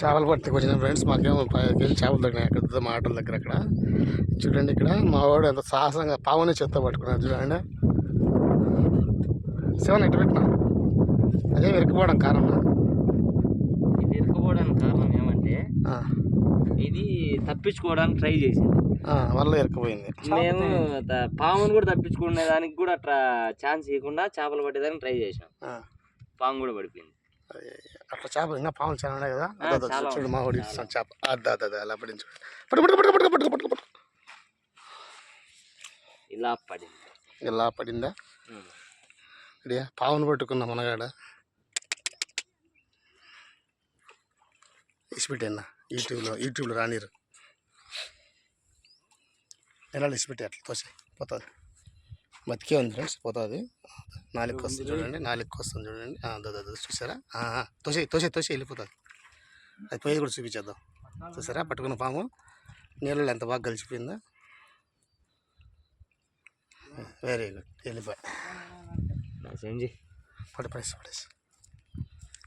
చేపలు పట్టుకు వచ్చిన ఫ్రెండ్స్. మాకేమో కేజీ చేపలు దొరికినాయి అక్కడ మా ఆటోల దగ్గర అక్కడ. చూడండి ఇక్కడ మా వాడు ఎంత సాహసంగా పావుని చెత్త పట్టుకున్నారు చూడండి. శివన్ ఎట్టు పెట్టినా? అదే వెరకపోవడం కారణం. ఇది ఇరుక్కుపోవడానికి కారణం ఏమంటే ఇది తప్పించుకోవడానికి ట్రై చేసింది. వల్ల ఇరకపోయింది మేము పామును కూడా తప్పించుకునే దానికి కూడా అట్లా ఛాన్స్ ఇవ్వకుండా చేపలు పట్టేదానికి ట్రై చేసాం పాము కూడా పడిపోయింది. అట్లా చేపలు ఇంకా పాములు చాలా ఉన్నాయి కదా. చూడు మా వాడు. ఇస్తాను చేప. అద్దా అద్దా అలా పడించు పట్టు పట్టు పట్టు పట్టు పట్టు పట్టు పట్టు. ఇలా పడింది. ఇలా పడిందా. ఇడియా పావును పట్టుకున్నా మనగాడ. ఇసిపెట్టన్నా యూట్యూబ్లో యూట్యూబ్లో రానిరు. ఎలా ఇసిపెట్టి అట్లా తోసే పోతుంది. బతికే ఉంది ఫ్రెండ్స్ పోతుంది. నాలుగు వస్తుంది చూడండి నాలుగు వస్తుంది చూడండి. ఆ, దో, దో, దో, చూసారా? తోసే తోసే తోసే వెళ్ళిపోతుంది. అది పోయి కూడా చూపించేద్దాం. చూసారా? పట్టుకున్న పాము. నీళ్ళలో ఎంత బాగా కలిసిపోయిందో వెరీ గుడ్ వెళ్ళిపోయి. సంజయ్ పడి పడేసి పడేసి